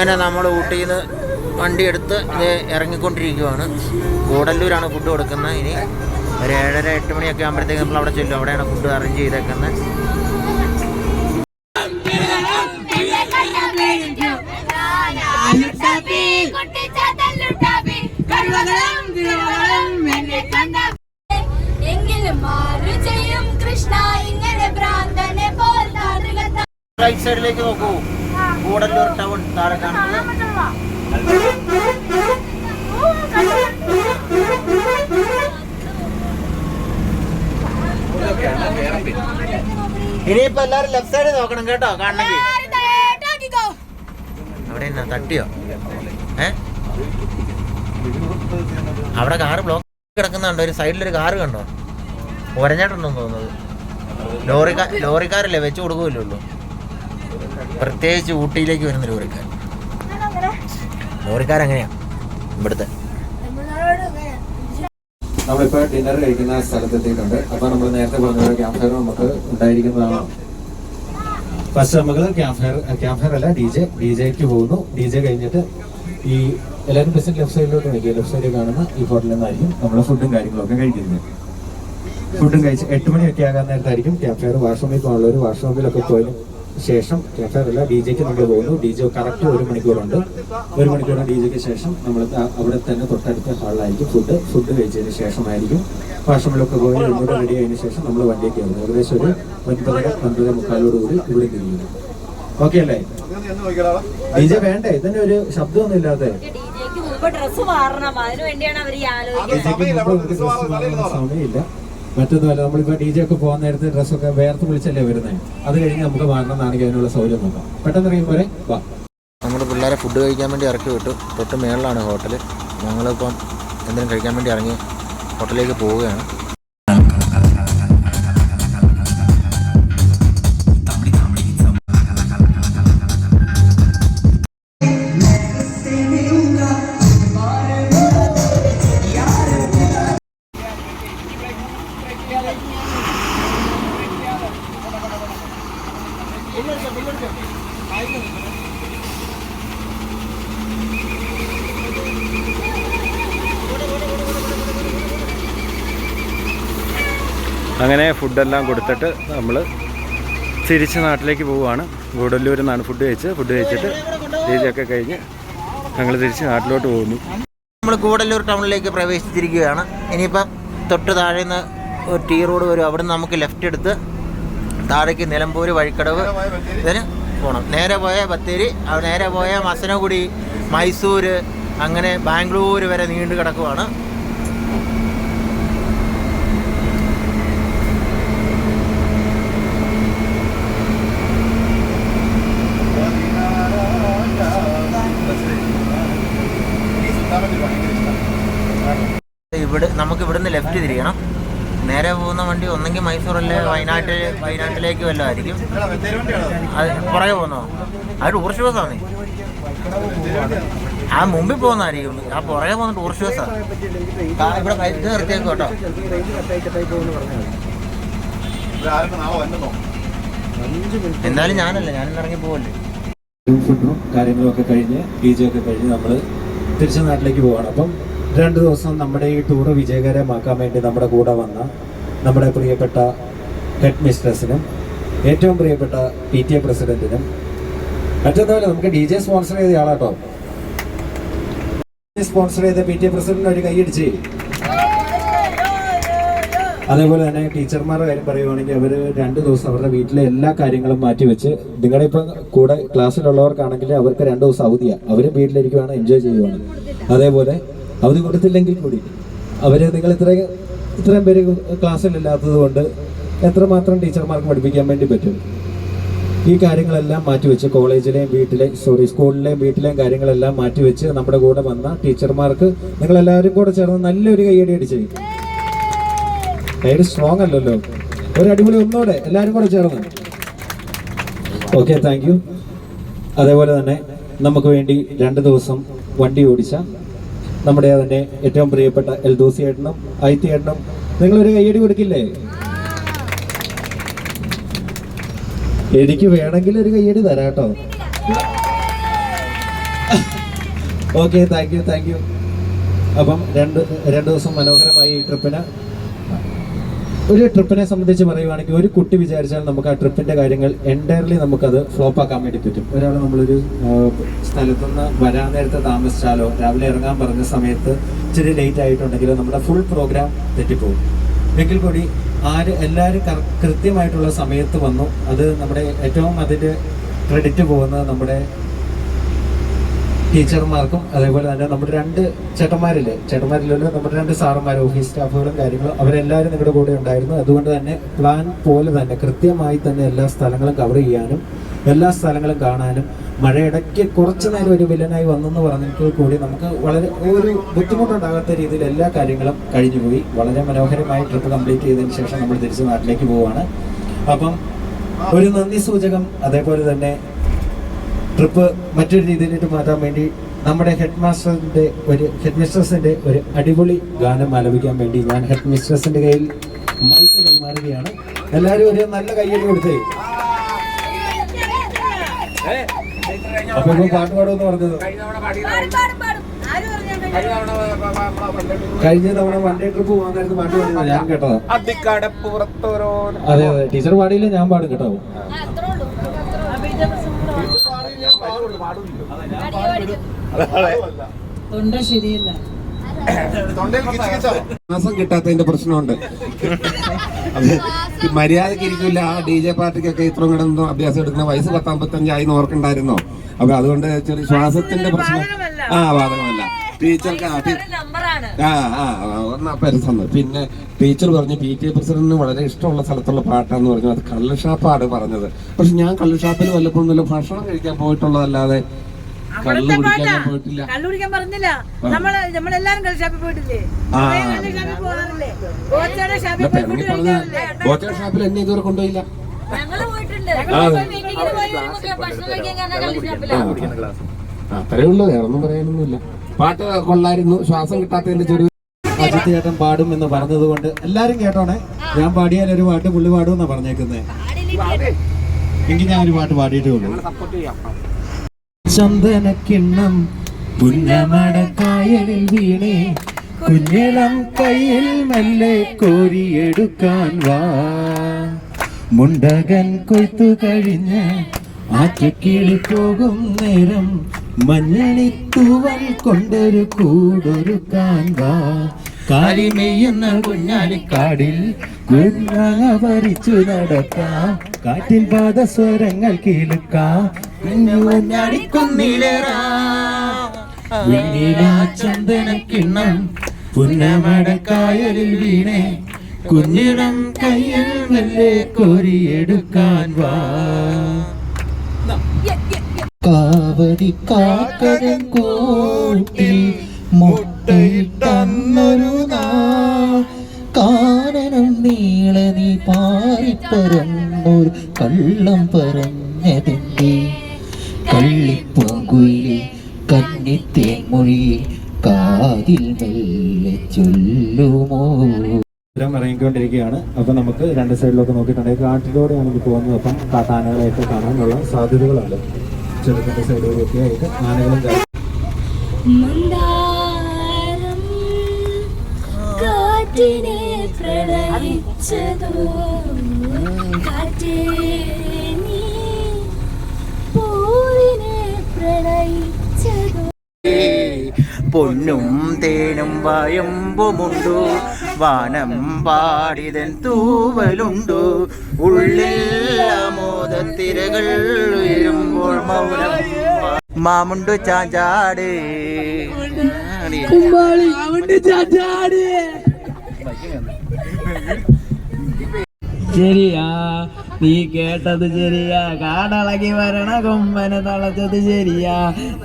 അങ്ങനെ നമ്മൾ ഊട്ടിയിൽ നിന്ന് വണ്ടി എടുത്ത് ഇത് ഇറങ്ങിക്കൊണ്ടിരിക്കുവാണ്. കൂടല്ലൂരാണ് ഫുഡ് കൊടുക്കുന്നത്. ഇനി ഒരു ഏഴര എട്ട് മണിയൊക്കെ ആകുമ്പോഴത്തേക്ക് നമ്മൾ അവിടെ ചെല്ലും. അവിടെയാണ് ഫുഡ് അറേഞ്ച് ചെയ്തേക്കുന്നത്. റൈറ്റ് സൈഡിലേക്ക് നോക്കൂ. കൂടല്ലൂർ ടൗൺ താഴെ കാണുന്നത്. ഇനിയിപ്പോ എല്ലാരും ലെഫ്റ്റ് സൈഡ് നോക്കണം കേട്ടോ കാണണമെങ്കിൽ. അവിടെ എന്നാ തട്ടിയോ? ഏ? അവിടെ കാറ് ബ്ലോക്ക് കിടക്കുന്നുണ്ടോ ഒരു സൈഡിലൊരു കാറ് കണ്ടോ? ഒരഞ്ഞിട്ടുണ്ടെന്ന് തോന്നുന്നത്. ലോറിക്കാർ ലോറിക്കാരല്ലേ വെച്ച് കൊടുക്കൂല്ലോ പ്രത്യേകിച്ച് ഊട്ടിയിലേക്ക് വരുന്ന ലോറിക്കാർ ലോറിക്കാരങ്ങനെയാ ഇവിടുത്തെ. നമ്മളിപ്പോ ഡിന്നർ കഴിക്കുന്ന സ്ഥലത്തെത്തിയിട്ടുണ്ട്. അപ്പൊ നമ്മൾ നേരത്തെ പറഞ്ഞ ക്യാമ്പ് ഫയർ നമുക്ക് ഉണ്ടായിരിക്കുന്നതാണ്. ഫസ്റ്റ് നമുക്ക് ക്യാമ്പ് ഫയർ ക്യാമ്പ് ഫയർ അല്ല ഡി ജെ ഡി ജെക്ക് പോകുന്നു. ഡി ജെ കഴിഞ്ഞിട്ട് ഈ എല്ലാവരും പ്രസന്റ് ലെഫ്റ്റ് സൈഡിലോട്ട് കഴിക്കുക ലെഫ്റ്റ് സൈഡിൽ കാണുന്ന ഈ ഹോട്ടലിൽ നിന്നായിരിക്കും നമ്മൾ ഫുഡും കാര്യങ്ങളൊക്കെ കഴിക്കുന്നത്. ഫുഡും കഴിച്ച് എട്ട് മണിയൊക്കെ ആകാൻ നേരത്തായിരിക്കും ക്യാമ്പ് ഫയർ വാഷ്റൂമിൽ പോകാനുള്ളവർ വാഷ്റൂമിലൊക്കെ പോയതിന് ശേഷം ഫയർ ഡി ജെക്ക് നമ്മൾ പോകുന്നു. ഡി ജെ കറക്റ്റ് ഒരു മണിക്കൂറുണ്ട്. ഒരു മണിക്കൂർ ഡി ജെക്ക് ശേഷം നമ്മൾ അവിടെ തന്നെ തൊട്ടടുത്ത ഹാളിലായിരിക്കും ഫുഡ്. ഫുഡ് കഴിച്ചതിന് ശേഷമായിരിക്കും. വാഷ്റൂമിലൊക്കെ പോയി ഒന്നുകൂടെ റെഡി ആയതിനു ശേഷം നമ്മൾ വണ്ടിയിൽ കയറുന്നു. ഏകദേശം ഒരു ഒൻപതര ഒൻപതര മുക്കാലോട് കൂടി ഇവിടെ തിരിയുന്നു ഓക്കെ അല്ലേ? ഡി ജെ വേണ്ടേ? ഇതിന് ഒരു ശബ്ദമൊന്നും ഇല്ലാതെ. ഡിജെക്ക് മുമ്പ് ഡ്രസ് മാറണം. അതിനു വേണ്ടിയാണ് അവർ ഡ്രസ്സ് സമയമില്ല. മറ്റൊന്നുമല്ല നമ്മളിപ്പോ ഡി ജെ ഒക്കെ പോകാൻ നേരത്തെ ഡ്രസ്സൊക്കെ വേർത്ത് വിളിച്ചല്ലേ വരുന്നത് അത് കഴിഞ്ഞ് നമുക്ക് വാങ്ങണം എന്നാണെങ്കിൽ അതിനുള്ള സൗകര്യം നോക്കാം. പെട്ടെന്ന് അറിയുമ്പോൾ വാ. നമ്മുടെ പിള്ളേരെ ഫുഡ് കഴിക്കാൻ വേണ്ടി ഇറക്കി വിട്ടു. തൊട്ട് മേളിലാണ് ഹോട്ടൽ ഞങ്ങളിപ്പം എന്തെങ്കിലും കഴിക്കാൻ വേണ്ടി ഇറങ്ങി ഹോട്ടലിലേക്ക് പോവുകയാണ്. അങ്ങനെ ഫുഡെല്ലാം കൊടുത്തിട്ട് നമ്മൾ തിരിച്ച് നാട്ടിലേക്ക് പോവുകയാണ്. ഗൂഡല്ലൂരിൽ നിന്നാണ് ഫുഡ് കഴിച്ച് ഫുഡ് കഴിച്ചിട്ട് രീതിയൊക്കെ കഴിഞ്ഞ് ഞങ്ങൾ തിരിച്ച് നാട്ടിലോട്ട് പോകുന്നു. നമ്മൾ ഗൂഡല്ലൂർ ടൗണിലേക്ക് പ്രവേശിച്ചിരിക്കുകയാണ്. ഇനിയിപ്പം തൊട്ട് താഴെ നിന്ന് ഒരു ടീ റോഡ് വരും. അവിടെ നിന്ന് നമുക്ക് ലെഫ്റ്റ് എടുത്ത് താഴേക്ക് നിലമ്പൂർ വഴിക്കടവ്. ഇതിന് പോകണം നേരെ പോയ ബത്തേരി നേരെ പോയ മസനഗുടി മൈസൂർ അങ്ങനെ ബാംഗ്ലൂർ വരെ നീണ്ടു കിടക്കുവാണ്. ഇവിടെ നമുക്ക് ഇവിടുന്ന് ലെഫ്റ്റ് തിരിയണം. നേരെ പോകുന്ന വണ്ടി ഒന്നെങ്കിൽ മൈസൂറല്ലേ? വയനാട്ടിൽ വയനാട്ടിലേക്ക് വല്ലതും ആയിരിക്കും. അത് പുറകെ പോകുന്നോ? ആ ടൂറിസ്റ്റ് ബസ്സാണ് ആ മുമ്പിൽ പോകുന്നതായിരിക്കും. ആ പുറകെ പോകുന്ന ടൂറിസ്റ്റ് ബസ്സാണ് ഇവിടെ ഇത് നിർത്തിയേക്കും കേട്ടോ. എന്തായാലും ഞാനല്ല ഞാനിന്ന് ഇറങ്ങി പോവല്ലേ. ഫുഡും കാര്യങ്ങളും ഒക്കെ കഴിഞ്ഞ് പി ജി ഒക്കെ കഴിഞ്ഞ് നമ്മൾ തിരിച്ച് നാട്ടിലേക്ക് പോവാണ്. അപ്പം രണ്ട് ദിവസം നമ്മുടെ ഈ ടൂറ് വിജയകരമാക്കാൻ വേണ്ടി നമ്മുടെ കൂടെ വന്ന നമ്മുടെ പ്രിയപ്പെട്ട ഹെഡ് മിസ്ട്രസിനും ഏറ്റവും പ്രിയപ്പെട്ട പി ടി എ പ്രസിഡന്റിനും മറ്റൊന്നുമല്ല നമുക്ക് ഡി ജെ സ്പോൺസർ ചെയ്ത ആളാട്ടോ. സ്പോൺസർ ചെയ്ത പി ടി എ പ്രസിഡന്റിന് ഒരു കൈയടിച്ച് അതേപോലെ തന്നെ ടീച്ചർമാരുടെ കാര്യം പറയുവാണെങ്കിൽ അവർ രണ്ട് ദിവസം അവരുടെ വീട്ടിലെ എല്ലാ കാര്യങ്ങളും മാറ്റിവെച്ച് നിങ്ങളുടെ ഇപ്പം കൂടെ ക്ലാസ്സിലുള്ളവർക്കാണെങ്കിൽ അവർക്ക് രണ്ട് ദിവസം അവധിയാണ് അവരും വീട്ടിലിരിക്കുവാണ് എൻജോയ് ചെയ്യുവാണ്. അതേപോലെ അവധി കൊടുത്തില്ലെങ്കിൽ കൂടി. അവർ നിങ്ങൾ ഇത്രയും ഇത്രയും പേര് ക്ലാസ്സിലില്ലാത്തത് കൊണ്ട് എത്രമാത്രം ടീച്ചർമാർക്ക് പഠിപ്പിക്കാൻ വേണ്ടി പറ്റും? ഈ കാര്യങ്ങളെല്ലാം മാറ്റിവെച്ച് കോളേജിലെയും വീട്ടിലെ സോറി സ്കൂളിലെയും വീട്ടിലെയും കാര്യങ്ങളെല്ലാം മാറ്റിവെച്ച് നമ്മുടെ കൂടെ വന്ന ടീച്ചർമാർക്ക് നിങ്ങളെല്ലാവരും കൂടെ ചേർന്ന് നല്ലൊരു കൈയടി അടിച്ച് കൈയടി സ്ട്രോങ് അല്ലല്ലോ. ഒരു അടിപൊളി ഒന്നുകൂടെ എല്ലാവരും കൂടെ ചേർന്ന്. ഓക്കെ താങ്ക് യു അതേപോലെ തന്നെ നമുക്ക് വേണ്ടി രണ്ട് ദിവസം വണ്ടി ഓടിച്ച നമ്മുടെ അതിന്റെ ഏറ്റവും പ്രിയപ്പെട്ട എൽദോസി ഏട്ടനും ഐത്തി ഏട്ടനും. നിങ്ങളൊരു കൈയടി കൊടുക്കില്ലേ? എനിക്ക് വേണമെങ്കിൽ ഒരു കൈയടി തരാം കേട്ടോ. Okay thank you thank you അപ്പം രണ്ട് രണ്ട് ദിവസം മനോഹരമായി ഈ ട്രിപ്പിന് ഒരു ട്രിപ്പിനെ സംബന്ധിച്ച് പറയുവാണെങ്കിൽ ഒരു കുട്ടി വിചാരിച്ചാൽ നമുക്ക് ആ ട്രിപ്പിന്റെ കാര്യങ്ങൾ എന്റയർലി നമുക്കത് ഫ്ലോപ്പ് ആക്കാൻ വേണ്ടി പറ്റും. ഒരാൾ നമ്മളൊരു സ്ഥലത്തുനിന്ന് വരാൻ നേരത്തെ താമസിച്ചാലോ രാവിലെ ഇറങ്ങാൻ പറഞ്ഞ സമയത്ത് ഇച്ചിരി ലേറ്റ് ആയിട്ടുണ്ടെങ്കിലോ നമ്മുടെ ഫുൾ പ്രോഗ്രാം തെറ്റിപ്പോകും. എങ്കിൽ കൂടി ആര് എല്ലാവരും കൃത്യമായിട്ടുള്ള സമയത്ത് വന്നു. അത് നമ്മുടെ ഏറ്റവും അതിന്റെ ക്രെഡിറ്റ് പോകുന്നത് നമ്മുടെ ടീച്ചർമാർക്കും അതേപോലെ തന്നെ നമ്മുടെ രണ്ട് ചേട്ടന്മാരില്ലേ? ചേട്ടന്മാരില്ലല്ലോ നമ്മുടെ രണ്ട് സാറന്മാർ ഓഫീസ് സ്റ്റാഫുകളും കാര്യങ്ങളും അവരെല്ലാവരും നിങ്ങളുടെ കൂടെ ഉണ്ടായിരുന്നു. അതുകൊണ്ട് തന്നെ പ്ലാൻ പോലെ തന്നെ കൃത്യമായി തന്നെ എല്ലാ സ്ഥലങ്ങളും കവർ ചെയ്യാനും എല്ലാ സ്ഥലങ്ങളും കാണാനും മഴയിടയ്ക്ക് കുറച്ച് നേരം ഒരു വില്ലനായി വന്നെന്ന് പറഞ്ഞെങ്കിൽ കൂടി നമുക്ക് വളരെ ഒരു ബുദ്ധിമുട്ടുണ്ടാകാത്ത രീതിയിൽ എല്ലാ കാര്യങ്ങളും കഴിഞ്ഞുപോയി വളരെ മനോഹരമായി ട്രിപ്പ് കംപ്ലീറ്റ് ചെയ്തതിന് ശേഷം നമ്മൾ തിരിച്ച് നാട്ടിലേക്ക് പോവുകയാണ് അപ്പം ഒരു നന്ദി സൂചകം അതേപോലെ തന്നെ ട്രിപ്പ് മറ്റൊരു രീതിയിലേക്ക് മാറ്റാൻ വേണ്ടി നമ്മുടെ ഹെഡ് മാസ്റ്ററിന്റെ ഒരു ഹെഡ് മിസ്ട്രസിന്റെ ഒരു അടിപൊളി ഗാനം ആലപിക്കാൻ വേണ്ടി ഞാൻ ഹെഡ് മിസ്ട്രസിന്റെ കയ്യിൽ മൈക്ക് കൈമാറുകയാണ്. എല്ലാവരും ഒരു നല്ല കയ്യടി കൊടുത്തേ. അപ്പൊ ഇപ്പൊ പാട്ട് പാടുമെന്ന് പറഞ്ഞത്. കഴിഞ്ഞ തവണ വൺ ഡേ ട്രിപ്പ് പോകാൻ നേരത്ത് പാട്ട് പാടുന്നത് ഞാൻ കേട്ടതാ. അതെ അതെ ടീച്ചർ പാടിയില്ല ഞാൻ പാടും കേട്ടോ. മാസം കിട്ടാത്തതിന്റെ പ്രശ്നമുണ്ട്. അത് മര്യാദയ്ക്ക് ഇരിക്കില്ല ആ ഡി ജെ പാർട്ടിക്കൊക്കെ ഇത്ര കിടന്നോ അഭ്യാസം എടുക്കുന്ന വയസ്സ് പത്തമ്പത്തഞ്ചായി ഓർക്കുണ്ടായിരുന്നോ? അപ്പൊ അതുകൊണ്ട് ചെറിയ ശ്വാസത്തിന്റെ പ്രശ്നം. ആ ബാധകമല്ല ടീച്ചർക്ക് ആ ആ പരിസന്ന് പിന്നെ ടീച്ചർ പറഞ്ഞു പി. ടി. എ പ്രസിഡന്റിന് വളരെ ഇഷ്ടമുള്ള സ്ഥലത്തുള്ള പാട്ടാന്ന് പറഞ്ഞു. അത് കള്ളുഷാപ്പാണ് പറഞ്ഞത്. പക്ഷെ ഞാൻ കള്ളുഷാപ്പിൽ വല്ലപ്പോഴും നല്ല ഭക്ഷണം കഴിക്കാൻ പോയിട്ടുള്ളതല്ലാതെ കള്ളു കുടിക്കാൻ ഞാൻ പോയിട്ടില്ല. കള്ളുടിക്കാൻ പറഞ്ഞില്ല. നമ്മൾ നമ്മളെല്ലാരും ഷാപ്പിൽ പോയിട്ടില്ലേ? ഷാപ്പിൽ എന്നാ ഇതുവരെ കൊണ്ടുപോയില്ല. ഞങ്ങൾ പോയിട്ടുണ്ട്. ഭക്ഷണം കഴിക്കാൻ അത്രേ ഉള്ളൂ വേറൊന്നും പറയാനൊന്നുമില്ല. പാട്ട് കൊള്ളായിരുന്നു ശ്വാസം കിട്ടാത്തതിന്റെ ചെറിയ അജിത് ചേട്ടൻ പാടും എന്ന് പറഞ്ഞതുകൊണ്ട് എല്ലാരും കേട്ടോണേ. ഞാൻ പാടിയാൽ ഒരു പാട്ട് പുള്ളി പാടും എന്നാ പറഞ്ഞേക്കുന്നത് എങ്കിൽ ഞാൻ ഒരു പാട്ട് പാടിയിട്ടേ ഉള്ളൂ. ചന്ദനക്കിണ്ണം പുന്നമടക്കായലിൽ വീണേ. കുഞ്ഞിളം കയ്യിൽ മെല്ലെ കോരിയെടുക്കാൻ വാ. മുണ്ടകൻ കൊയ്ത്തു കഴിഞ്ഞ് ആറ്റക്കിളി പോകും നേരം മഞ്ഞണിത്തൂവൽ കൊണ്ടൊരു കൂടൊരു വാ കാലിമെയ്യുന്ന കുഞ്ഞാലിക്കാടിൽ കുഞ്ഞാങ്ങ ഭരിച്ചു നടക്കാം. കാറ്റിൻ പാദസ്വരങ്ങൾ കേൾക്കാം. ചന്ദനക്കിണ്ണം പുന്നമടക്കായലിൽ വീണേ. കുഞ്ഞിടം കയ്യിൽ മെല്ലെ കോരിയെടുക്കാൻ വാ. കാവടി കാക്കരൻ കൂട്ടി മുട്ടയിട്ടന്നൊരു കാനനം നീളെ നീ പാറിപ്പറന്നൊരു കള്ളം പറഞ്ഞതിന്റെ കള്ളിപ്പൂങ്കുയിലെ കന്നിത്തേമൊഴി കാതിൽ മെല്ലെ ചൊല്ലുമോ? ഇറങ്ങിക്കൊണ്ടിരിക്കുകയാണ്. അപ്പൊ നമുക്ക് രണ്ട് സൈഡിലൊക്കെ നോക്കിയിട്ടുണ്ടെങ്കിൽ കാട്ടിലൂടെയാണ് ഇത് പോകുന്നത്. അപ്പം കാട്ടാനകളെയൊക്കെ കാണാനുള്ള സാധ്യതകളുണ്ട് ചെറുക്കന്റെ സൈഡിലൊക്കെ ആയിട്ട് ആനകളും കാ- മന്ദാരം കാറ്റിനെ പ്രണയിച്ചതോ കാറ്റേ നീ പൂവിനെ പ്രണയിച്ചതോ പൊന്നും തേനും വയമ്പുമുണ്ടു വാനം പാടിതൻ തൂവലുണ്ടു. ഉള്ളിൽ മോദത്തിരകൾ ഉയരുമ്പോൾ മൗനം മാമുണ്ടു ചാഞ്ചാട്. ശരിയാ. നീ കേട്ടത് ശരിയാ. കാടളകി വരണ കൊമ്പന തളച്ചത് ശരിയാ.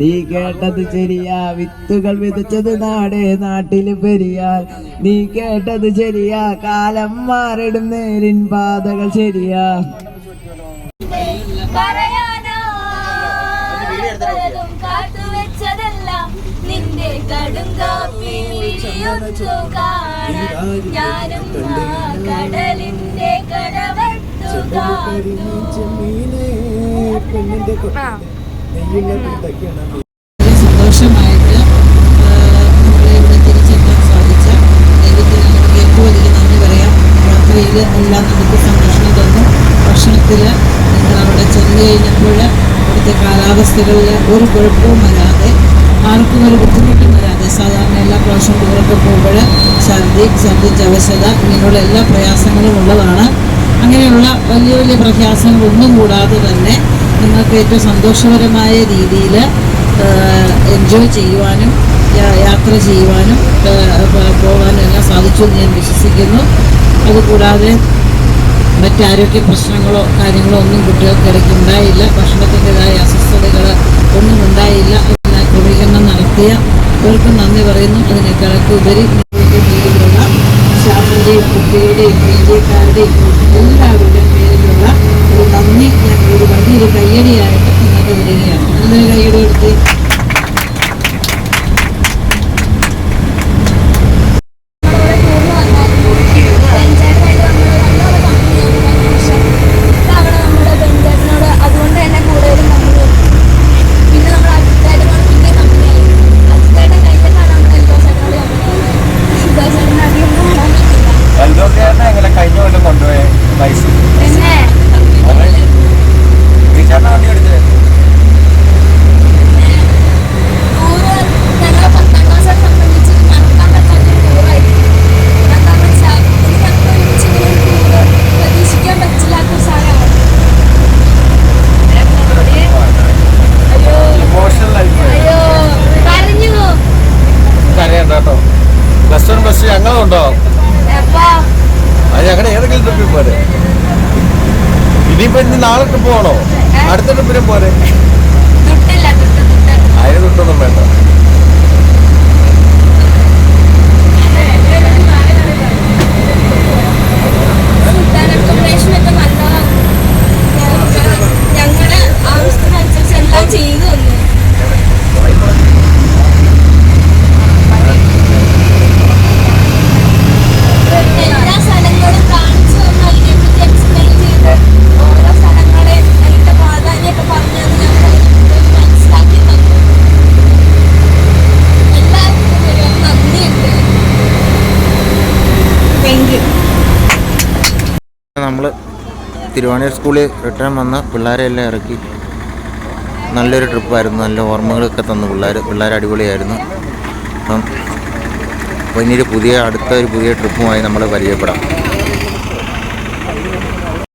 നീ കേട്ടത് ശരിയാ. വിത്തുകൾ വിതച്ചത് നാട് നാട്ടിൽ പെരിയാൽ നീ കേട്ടത് ശരിയാ. കാലം മാറിടും നേരിൻ പാതകൾ ശരിയാ. എല്ലാം നമുക്ക് സംരക്ഷണം തന്നു ഭക്ഷണത്തിൽ നിങ്ങൾ അവിടെ ചെന്ന് കഴിഞ്ഞപ്പോൾ അവിടുത്തെ കാലാവസ്ഥകളിൽ ഒരു കുഴപ്പവും വരാതെ ആർക്കും ഒരു ബുദ്ധിമുട്ടും വരാതെ സാധാരണ എല്ലാ പ്രാവശ്യം ടൂറൊക്കെ പോകുമ്പോൾ ഛർദി ഛർദി ജവശത ഇങ്ങനെയുള്ള എല്ലാ പ്രയാസങ്ങളും ഉള്ളതാണ് അങ്ങനെയുള്ള വലിയ വലിയ പ്രഖ്യാസങ്ങളൊന്നും കൂടാതെ തന്നെ നിങ്ങൾക്ക് ഏറ്റവും സന്തോഷകരമായ രീതിയിൽ എൻജോയ് ചെയ്യുവാനും യാത്ര ചെയ്യുവാനും പോകാനും എല്ലാം സാധിച്ചു എന്ന് ഞാൻ വിശ്വസിക്കുന്നു. അതുകൂടാതെ മറ്റാരോഗ്യ പ്രശ്നങ്ങളോ കാര്യങ്ങളോ ഒന്നും കുട്ടികൾക്ക് ഇടയ്ക്ക് ഉണ്ടായില്ല. ഭക്ഷണത്തിന്റെതായ അസ്വസ്ഥതകൾ ഒന്നും ഉണ്ടായില്ല. അതിന് ക്രമീകരണം നടത്തിയ ഇവർക്കും നന്ദി പറയുന്നു. അതിനേക്കാളൊക്കെ ഉപരി രീതിയിലുള്ള സ്റ്റാഫിന്റെയും കുട്ടികളുടെയും മീഡിയക്കാരുടെയും എല്ലാവരുടെയും പേരിലുള്ള ഒരു നന്ദി ഞാൻ ഒരു വലിയൊരു കയ്യടിയായിട്ട് നിങ്ങൾക്ക് വരികയാണ് നല്ലൊരു കയ്യടി കൊടുത്ത് നാളെ ട്രിപ്പ് പോകണോ അടുത്ത ട്രിപ്പിനും പോലെ തുട്ടില്ല തുട്ട് തുട്ട് അതിന് തൊട്ടൊന്നും വേണ്ട ഫുഡ് അക്കോമഡേഷൻ ഒക്കെ നല്ലതാണ് ഞങ്ങൾ ആവശ്യത്തിനനുസരിച്ച് എല്ലാം ചെയ്തു തന്നു എല്ലാ സ്ഥലങ്ങളും കാണിച്ചു തന്നു അതിനെപ്പറ്റി എക്സ്പ്ലെയിൻ ചെയ്ത് ഓരോ സ്ഥലങ്ങളെ അതിന്റെ പ്രാധാന്യമൊക്കെ പറഞ്ഞു തന്ന് ഞങ്ങൾ മനസ്സിലാക്കി തന്നു എല്ലാവർക്കും ഒരു നന്ദിയുണ്ട് താങ്ക് യു നമ്മൾ തിരുവാണിയൂർ സ്കൂളിൽ റിട്ടേൺ വന്ന് പിള്ളേരെ എല്ലാം ഇറക്കി. നല്ലൊരു ട്രിപ്പായിരുന്നു നല്ല ഓർമ്മകളൊക്കെ തന്നു പിള്ളേർ പിള്ളേർ അടിപൊളിയായിരുന്നു. അപ്പം ഇനി പുതിയ അടുത്ത ഒരു പുതിയ ട്രിപ്പുമായി നമ്മൾ പരിചയപ്പെടാം.